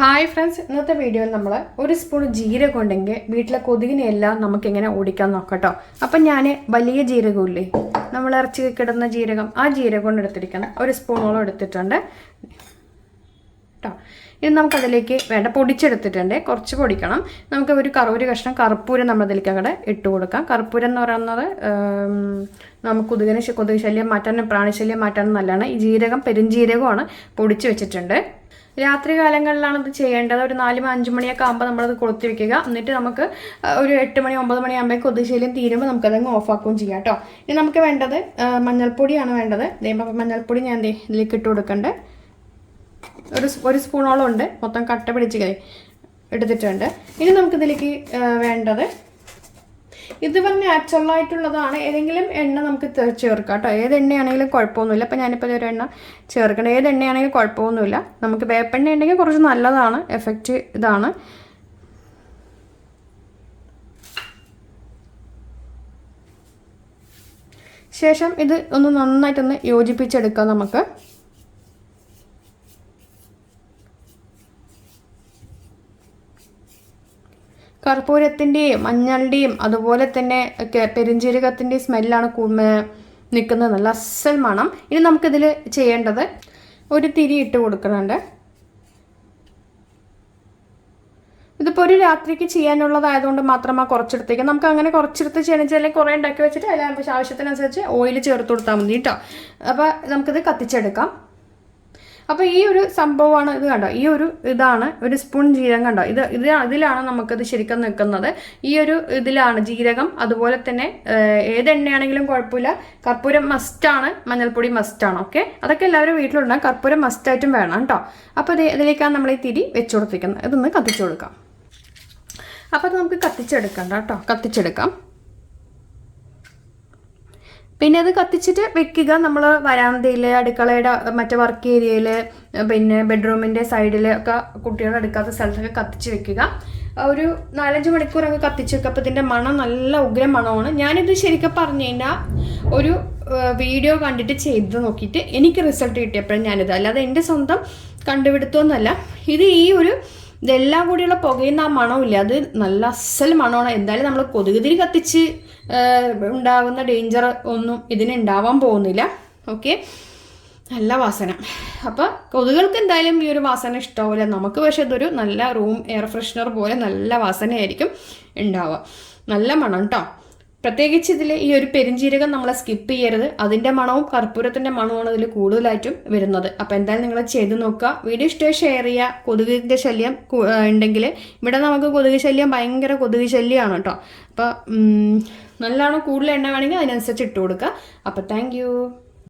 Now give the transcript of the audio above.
Hi friends ഇന്നത്തെ വീഡിയോയിൽ നമ്മൾ ഒരു സ്പൂൺ ജീരകം ഉണ്ടെങ്കിൽ വീട്ടിലെ കൊതുകിനെയെല്ലാം നമുക്ക് എങ്ങനെ ഓടിക്കാൻ നോക്കട്ടോ അപ്പം ഞാൻ വലിയ ജീരകമില്ലേ നമ്മൾ ഇറച്ചി കിടന്ന ജീരകം ആ ജീരകം എടുത്തിരിക്കണം ഒരു സ്പൂണോളം എടുത്തിട്ടുണ്ട്. കേട്ടോ ഇനി നമുക്കതിലേക്ക് വേണ്ട പൊടിച്ചെടുത്തിട്ടുണ്ട്. കുറച്ച് പൊടിക്കണം. നമുക്ക് ഒരു കറ ഒരു കഷ്ണം കർപ്പൂരം നമ്മളതിലേക്ക് അവിടെ ഇട്ട് കൊടുക്കാം. കർപ്പൂരം എന്ന് പറയുന്നത് നമുക്ക് കൊതുകിന് കൊതുക് ശല്യം മാറ്റാനും പ്രാണിശല്യം മാറ്റാനും നല്ലതാണ്. ഈ ജീരകം പെരുംജീരകമാണ് പൊടിച്ച് വെച്ചിട്ടുണ്ട്. രാത്രി കാലങ്ങളിലാണ് ഇത് ചെയ്യേണ്ടത്. ഒരു നാല് അഞ്ചു മണിയൊക്കെ ആകുമ്പോൾ നമ്മളത് കൊളുത്തി വെക്കുക. എന്നിട്ട് നമുക്ക് ഒരു എട്ട് മണി ഒമ്പത് മണി ആകുമ്പോൾ കൊതുക് ശല്യം തീരുമ്പോൾ നമുക്കതങ്ങ് ഓഫാക്കുകയും ചെയ്യാം കേട്ടോ. ഇനി നമുക്ക് വേണ്ടത് മഞ്ഞൾപ്പൊടിയാണ് വേണ്ടത്. ഇപ്പം മഞ്ഞൾപ്പൊടി ഞാൻ ദേ ഇതിലേക്ക് ഇട്ട് കൊടുക്കണ്ട്. ഒരു ഒരു സ്പൂണോളം ഉണ്ട്. മൊത്തം കട്ട പിടിച്ച് എടുത്തിട്ടുണ്ട്. ഇനി നമുക്കിതിലേക്ക് വേണ്ടത് ഇത് പറഞ്ഞ നാച്ചുറൽ ആയിട്ടുള്ളതാണ്. ഏതെങ്കിലും എണ്ണ നമുക്ക് ചേർക്കാം കേട്ടോ. ഏത് എണ്ണയാണെങ്കിലും കുഴപ്പമൊന്നുമില്ല. അപ്പം ഞാനിപ്പോൾ ഒരു എണ്ണ ചേർക്കണം ഏത് എണ്ണയാണെങ്കിലും കുഴപ്പമൊന്നുമില്ല. നമുക്ക് വേപ്പെണ്ണ ഉണ്ടെങ്കിൽ കുറച്ച് നല്ലതാണ്. എഫക്റ്റ് ഇതാണ്. ശേഷം ഇത് ഒന്ന് നന്നായിട്ടൊന്ന് യോജിപ്പിച്ചെടുക്കാം നമുക്ക്. കർപ്പൂരത്തിന്റെയും മഞ്ഞളുടെയും അതുപോലെ തന്നെ ഒക്കെ പെരുംജീരകത്തിന്റെയും സ്മെല്ലാണ് നിൽക്കുന്നത്. നല്ല അസൽ മണം. ഇനി നമുക്കിതിൽ ചെയ്യേണ്ടത് ഒരു തിരി ഇട്ട് കൊടുക്കുന്നുണ്ട്. ഇതിപ്പോൾ ഒരു രാത്രിക്ക് ചെയ്യാനുള്ളതായതുകൊണ്ട് മാത്രമാണ് കുറച്ചെടുത്തേക്ക്. നമുക്ക് അങ്ങനെ കുറച്ചെടുത്ത് ചെയ്യണമെന്ന് വെച്ചാൽ കുറേ ഉണ്ടാക്കി വെച്ചിട്ട് അതിൽ ആവശ്യത്തിനനുസരിച്ച് ഓയിൽ ചേർത്ത് കൊടുത്താൽ മതി കേട്ടോ. അപ്പോൾ നമുക്കിത് കത്തിച്ചെടുക്കാം. അപ്പോൾ ഈ ഒരു സംഭവമാണ് ഇത് കണ്ടോ? ഈ ഒരു ഇതാണ് ഒരു സ്പൂൺ ജീരകം കണ്ടോ? ഇത് ഇത് ഇതിലാണ് നമുക്കത് ശരിക്കും നിൽക്കുന്നത്. ഈ ഒരു ഇതിലാണ് ജീരകം. അതുപോലെ തന്നെ ഏത് എണ്ണയാണെങ്കിലും കുഴപ്പമില്ല. കർപ്പൂരം മസ്റ്റാണ് മഞ്ഞൾപ്പൊടി മസ്റ്റാണ് ഓക്കെ അതൊക്കെ എല്ലാവരും വീട്ടിലുണ്ടാകും കർപ്പൂരം മസ്റ്റായിട്ടും വേണം കേട്ടോ. അപ്പോൾ ഇത് ഇതിലേക്കാണ് നമ്മൾ ഈ തിരി വെച്ചു കൊടുത്തിരിക്കുന്നത്. ഇതൊന്ന് കത്തിച്ചു കൊടുക്കാം. അപ്പോൾ അത് നമുക്ക് കത്തിച്ചെടുക്കണ്ട കേട്ടോ. കത്തിച്ചെടുക്കാം. പിന്നെ അത് കത്തിച്ചിട്ട് വെക്കുക. നമ്മൾ വരാന്തയിൽ അടുക്കളയുടെ മറ്റേ വർക്ക് ഏരിയയിൽ പിന്നെ ബെഡ്റൂമിന്റെ സൈഡിൽ ഒക്കെ കുട്ടികൾ എടുക്കാത്ത സ്ഥലത്തൊക്കെ കത്തിച്ച് വെക്കുക. ഒരു നാലഞ്ച് മണിക്കൂറൊക്കെ കത്തിച്ച് വെക്കുക. അപ്പോൾ ഇതിന്റെ മണം നല്ല ഉഗ്ര മണമാണ്. ഞാനിത് ശരിക്കും പറഞ്ഞു കഴിഞ്ഞാൽ ഒരു വീഡിയോ കണ്ടിട്ട് ചെയ്ത് നോക്കിയിട്ട് എനിക്ക് റിസൾട്ട് കിട്ടിയപ്പോഴും ഞാനിത്. അല്ലാതെ എന്റെ സ്വന്തം കണ്ടുപിടുത്തമൊന്നുമല്ല ഇത് ഈ ഒരു ഇതെല്ലാം കൂടിയുള്ള പുകയുന്ന ആ മണമില്ല അത് നല്ല അസൽ മണമാണ്. എന്തായാലും നമ്മൾ കൊതുകുതിരി കത്തിച്ച് ഉണ്ടാകുന്ന ഡേഞ്ചർ ഒന്നും ഇതിന് ഉണ്ടാവാൻ പോകുന്നില്ല. ഓക്കെ നല്ല വാസന. അപ്പോൾ കൊതുകൾക്ക് എന്തായാലും ഈ ഒരു വാസന ഇഷ്ടാവില്ല നമുക്ക് പക്ഷേ ഇതൊരു നല്ല റൂം എയർ ഫ്രഷ്നർ പോലെ നല്ല വാസനയായിരിക്കും ഉണ്ടാവുക. നല്ല മണം കേട്ടോ പ്രത്യേകിച്ച് ഇതിൽ ഈ ഒരു പെരിഞ്ജീരകം നമ്മൾ സ്കിപ്പ് ചെയ്യരുത്. അതിന്റെ മണവും കർപ്പൂരത്തിന്റെ മണവുമാണ് ഇതിൽ കൂടുതലായിട്ടും വരുന്നത്. അപ്പോൾ എന്തായാലും നിങ്ങൾ ചെയ്ത് നോക്കുക. വീഡിയോ ഇഷ്ടമായി ഷെയർ ചെയ്യുക. കൊതുകിന്റെ ശല്യം ഉണ്ടെങ്കിൽ ഇവിടെ നമുക്ക് കൊതുക് ശല്യം ഭയങ്കര കൊതുക് ശല്യമാണ് കേട്ടോ അപ്പോൾ നല്ലോണം കൂടുതൽ എണ്ണ വേണമെങ്കിൽ അതിനനുസരിച്ച് ഇട്ട് കൊടുക്കുക. അപ്പോൾ താങ്ക്